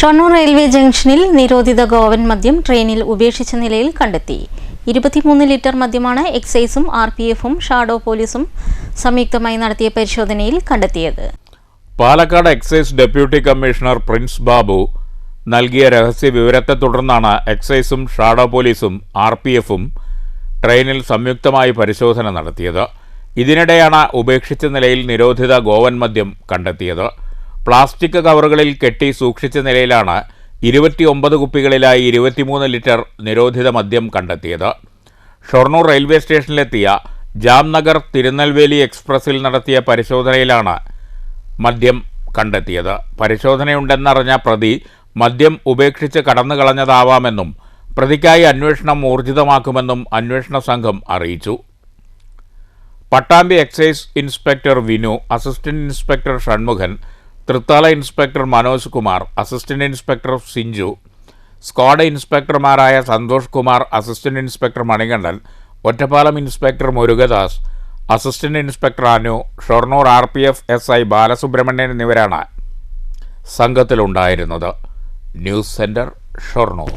Shoranur railway ജംഗ്ഷനിൽ നിരോധിത ഗോവൻ മദ്യം ട്രെയിനിൽ ഉപേക്ഷിച്ച നിലയിൽ കണ്ടെത്തി. ഇരുപത്തിമൂന്ന് ലിറ്റർ മദ്യമാണ് എക്സൈസും ആർ പി എഫും ഷാഡോ പോലീസും സംയുക്തമായി നടത്തിയ പരിശോധനയിൽ കണ്ടെത്തിയത്. Palakkad excise deputy commissioner Prince Babu നൽകിയ രഹസ്യ വിവരത്തെ തുടർന്നാണ് എക്സൈസും ഷാഡോ പോലീസും ആർ പി എഫും ട്രെയിനിൽ സംയുക്തമായി പരിശോധന നടത്തിയത്. ഇതിനിടെയാണ് ഉപേക്ഷിച്ച നിലയിൽ നിരോധിത ഗോവൻ മദ്യം കണ്ടെത്തിയത്. പ്ലാസ്റ്റിക് കവറുകളിൽ കെട്ടി സൂക്ഷിച്ച നിലയിലാണ് ഇരുപത്തിയൊമ്പത് കുപ്പികളിലായി ഇരുപത്തിമൂന്ന് ലിറ്റർ നിരോധിത മദ്യം കണ്ടെത്തിയത്. ഷൊർണൂർ റെയിൽവേ സ്റ്റേഷനിലെത്തിയ ജാംനഗർ തിരുനെൽവേലി എക്സ്പ്രസിൽ നടത്തിയ പരിശോധനയിലാണ് മദ്യം കണ്ടെത്തിയത്. പരിശോധനയുണ്ടെന്നറിഞ്ഞ പ്രതി മദ്യം ഉപേക്ഷിച്ച് കടന്നു കളഞ്ഞതാവാമെന്നും പ്രതിക്കായി അന്വേഷണം ഊർജിതമാക്കുമെന്നും അന്വേഷണ സംഘം അറിയിച്ചു. Pattambi excise inspector Vinu assistant inspector Shanmukhan Thrithala inspector Manoj Kumar assistant inspector Sinchu squad ഇൻസ്പെക്ടർമാരായ Santhosh Kumar assistant inspector Manikandan Ottapalam inspector Murugadas assistant inspector Anu Shoranur R P F S I Balasubramanian എന്നിവരാണ് സംഘത്തിലുണ്ടായിരുന്നത്. News centre Shoranur.